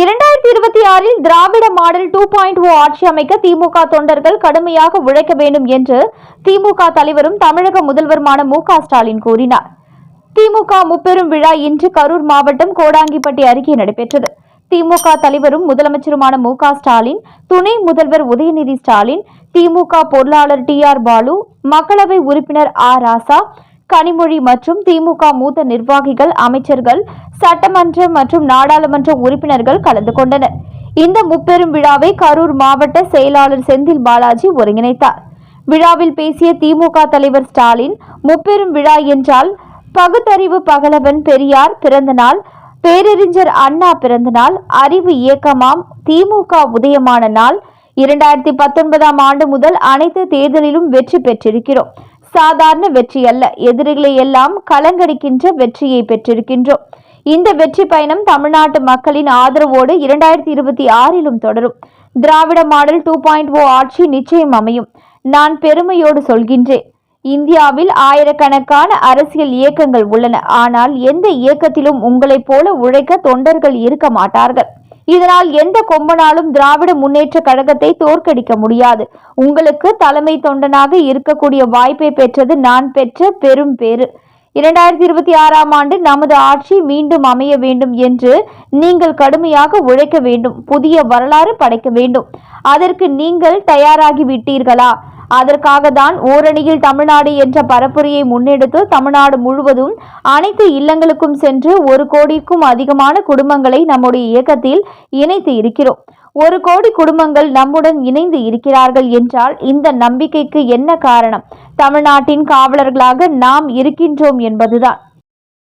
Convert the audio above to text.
இரண்டாயிரத்தி இருபத்தி ஆறில் Dravida model two point O ஆட்சி அமைக்க திமுக தொண்டர்கள் கடுமையாக உழைக்க வேண்டும் என்று திமுக தலைவரும் தமிழக முதல்வருமான மு ஸ்டாலின் கூறினார். திமுக முப்பெரும் விழா இன்று கரூர் மாவட்டம் கோடாங்கிப்பட்டி அருகே நடைபெற்றது. திமுக தலைவரும் முதலமைச்சருமான மு ஸ்டாலின் துணை முதல்வர் உதயநிதி ஸ்டாலின் திமுக பொருளாளர் டி ஆர் பாலு மக்களவை உறுப்பினர் ஆ ராசா கனிமொழி மற்றும் திமுக மூத்த நிர்வாகிகள் அமைச்சர்கள் சட்டமன்ற மற்றும் நாடாளுமன்ற உறுப்பினர்கள் கலந்து கொண்டனர். இந்த முப்பெரும் விழாவை கரூர் மாவட்ட செயலாளர் செந்தில் பாலாஜி ஒருங்கிணைத்தார். விழாவில் பேசிய திமுக தலைவர் ஸ்டாலின் முப்பெரும் விழா என்றால் பகுத்தறிவு பகலவன் பெரியார் பிறந்த நாள் பேரறிஞர் அண்ணா பிறந்த நாள் அறிவு இயக்கமாம் திமுக உதயமான நாள். இரண்டாயிரத்தி பத்தொன்பதாம் ஆண்டு முதல் அனைத்து தேர்தலிலும் வெற்றி பெற்றிருக்கிறோம். சாதாரண வெற்றி அல்ல. எதிரிகளை எல்லாம் கலங்கடிக்கின்ற வெற்றியை பெற்றிருக்கின்றோம். இந்த வெற்றி பயணம் தமிழ்நாட்டு மக்களின் ஆதரவோடு இரண்டாயிரத்தி இருபத்தி ஆறிலும் தொடரும். Dravida model two point O ஆட்சி நிச்சயம் அமையும். நான் பெருமையோடு சொல்கின்றேன். இந்தியாவில் ஆயிரக்கணக்கான அரசியல் இயக்கங்கள் உள்ளன. ஆனால் எந்த இயக்கத்திலும் உங்களைப் போல உழைக்க தொண்டர்கள் இருக்க மாட்டார்கள். இதனால் எந்த கொம்பனாலும் திராவிட முன்னேற்ற கழகத்தை தோற்கடிக்க முடியாது. உங்களுக்கு தலைமை தொண்டனாக இருக்கக்கூடிய வாய்ப்பை பெற்றது நான் பெற்ற பெரும் பேறு. இரண்டாயிரத்தி இருபத்தி ஆறாம் ஆண்டு நமது ஆட்சி மீண்டும் அமைய வேண்டும் என்று நீங்கள் கடுமையாக உழைக்க வேண்டும். புதிய வரலாறு படைக்க வேண்டும். அதற்கு நீங்கள் தயாராகி விட்டீர்களா? அதற்காக தான் ஓரணியில் தமிழ்நாடு என்ற பரப்புரையை முன்னெடுத்து தமிழ்நாடு முழுவதும் அனைத்து இல்லங்களுக்கும் சென்று ஒரு கோடிக்கும் அதிகமான குடும்பங்களை நம்முடைய இயக்கத்தில் இணைத்து இருக்கிறோம். ஒரு கோடி குடும்பங்கள் நம்முடன் இணைந்து இருக்கிறார்கள் என்றால் இந்த நம்பிக்கைக்கு என்ன காரணம்? தமிழ்நாட்டின் காவலர்களாக நாம் இருக்கின்றோம் என்பதுதான்.